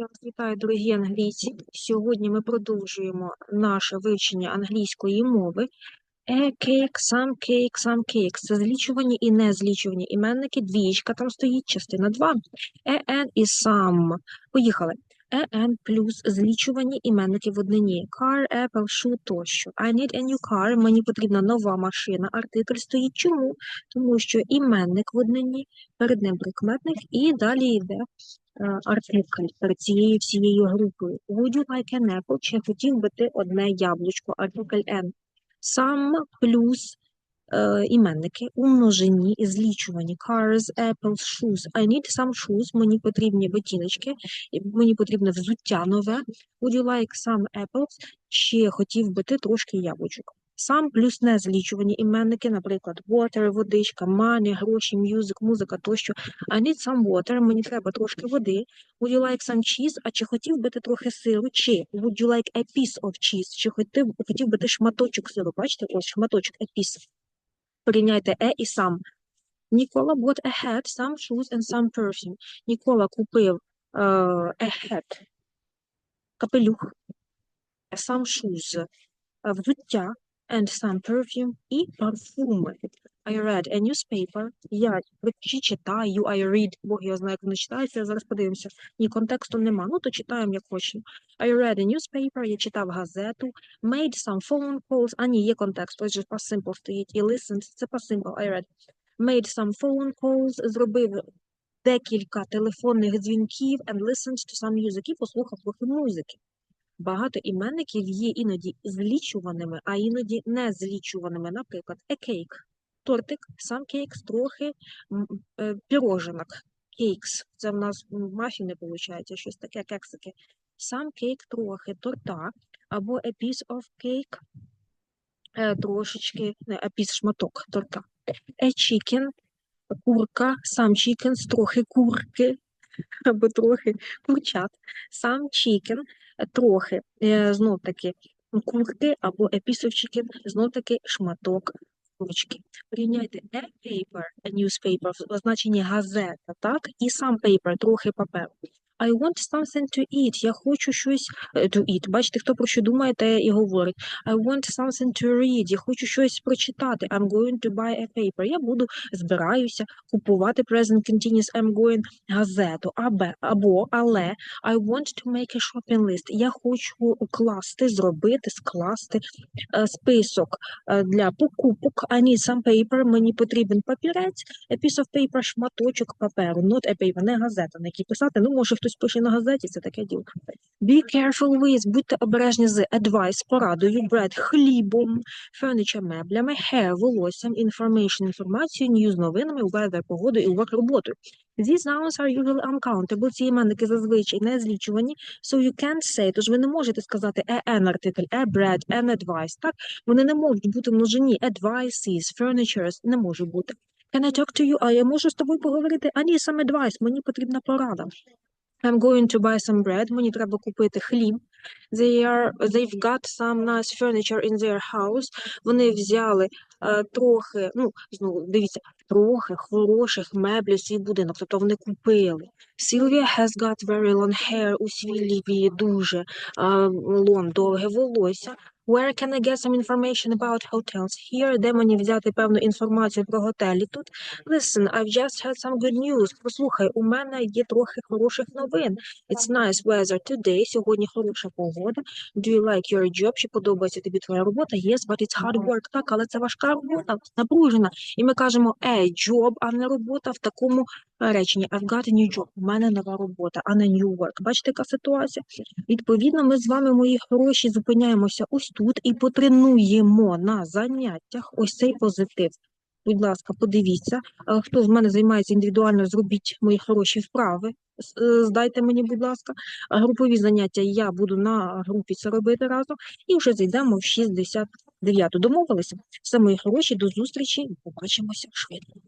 Я вас вітаю, дорогі англійці. Сьогодні ми продовжуємо наше вивчення англійської мови. A cake, some cake, some cakes. Це злічувані і незлічувані іменники. Двієчка там стоїть, частина 2. A, and і some. Поїхали. And плюс злічувані іменники в однині. Car, apple, shoe тощо. I need a new car. Мені потрібна нова машина. Артикль стоїть. Чому? Тому що іменник в однині, перед ним прикметник і далі йде е, артикль перед цією всією групою. Would you like an apple? Чи хотів би ти одне яблучко? Артикль N. Some плюс іменники у множині і злічувані. Cars, apples, shoes. I need some shoes. Мені потрібні ботиночки. Мені потрібне взуття нове. Would you like some apples? Чи хотів би ти трошки яблучок? Сам плюс незлічувані іменники, наприклад, water, водичка, money, гроші, music, музика тощо. I need some water, мені треба трошки води. Would you like some cheese? А чи хотів би ти трохи сиру? Чи would you like a piece of cheese? Чи хотів, хотів би ти шматочок сиру? Бачите, ось шматочок, a piece. Порівняйте е і сам. Нікола bought a hat, some shoes and some perfume. Нікола купив uh, a hat, капелюх, some shoes, е, взуття, and some perfume і парфуми. I read a newspaper. Я чи читаю, I read, Бог його знає, як воно читається, зараз подивимося. Ні, контексту нема, ну то читаємо як хочемо. I read a newspaper, я читав газету, made some phone calls, а ні, є контекст, ось же past simple стоїть, і listened, це past simple, I read. Made some phone calls, зробив декілька телефонних дзвінків and listened to some music, і послухав трохи музики. Багато іменників є іноді злічуваними, а іноді не злічуваними. Наприклад, a cake – тортик, some cakes – трохи м, е, піроженок. Cakes – це в нас мафіни, виходить, щось таке, кексики. Some cake – трохи торта, або a piece of cake е, – трошечки, не, a piece – шматок торта. A chicken – курка, some chickens – трохи курки, або трохи курчат. Some chicken – трохи, знов таки, курки або a piece of chicken, знов таки шматок курочки. Порівняйте a paper, a newspaper в означенні газета, так? І сам paper, трохи паперу. I want something to eat. Я хочу щось е, to eat. Бачите, хто про що думає, те і говорить. I want something to read. Я хочу щось прочитати. I'm going to buy a paper. Я буду, збираюся купувати present continuous I'm going газету. Або, або, але I want to make a shopping list. Я хочу укласти, зробити, скласти е, список е, для покупок. I need some paper. Мені потрібен папірець. A piece of paper, шматочок паперу. Not a paper, не газета, на якій писати. Ну, може, хтось пише на газеті, це таке діло. Be careful with, будьте обережні з advice, порадою, bread, хлібом, furniture, меблями, hair, волоссям, information, інформацією, news, новинами, weather, погодою і work, роботою. These nouns are usually uncountable, ці іменники зазвичай не злічувані, so you can't say, тож ви не можете сказати a an артикль, a bread, an advice, так? Вони не можуть бути множині, advices, furnitures, не може бути. Can I talk to you? А я можу з тобою поговорити? I need some advice, мені потрібна порада. I'm going to buy some bread. Мені треба купити хліб. They are, they've got some nice furniture in their house. Вони взяли е, трохи, ну, знову, дивіться, трохи хороших меблів свій будинок, тобто вони купили. Sylvia has got very long hair. У Сільвії дуже е, лон, довге волосся. Where can I get some information about hotels? Here, де мені взяти певну інформацію про готелі тут? Listen, I've just had some good news. Послухай, у мене є трохи хороших новин. It's nice weather today. Сьогодні хороша погода. Do you like your job? Чи подобається тобі твоя робота? Yes, but it's hard work. Так, але це важка робота, напружена. І ми кажемо a job, а не робота в такому е, реченні. I've got a new job. У мене нова робота, а не new work. Бачите, яка ситуація? Відповідно, ми з вами, мої хороші, зупиняємося ось тут і потренуємо на заняттях ось цей позитив. Будь ласка, подивіться, Е, хто з мене займається індивідуально, зробіть мої хороші вправи. Е, Здайте мені, будь ласка, групові заняття я буду на групі це робити разом, і вже зайдемо в 69. Домовилися? Все, мої хороші, до зустрічі, побачимося швидко.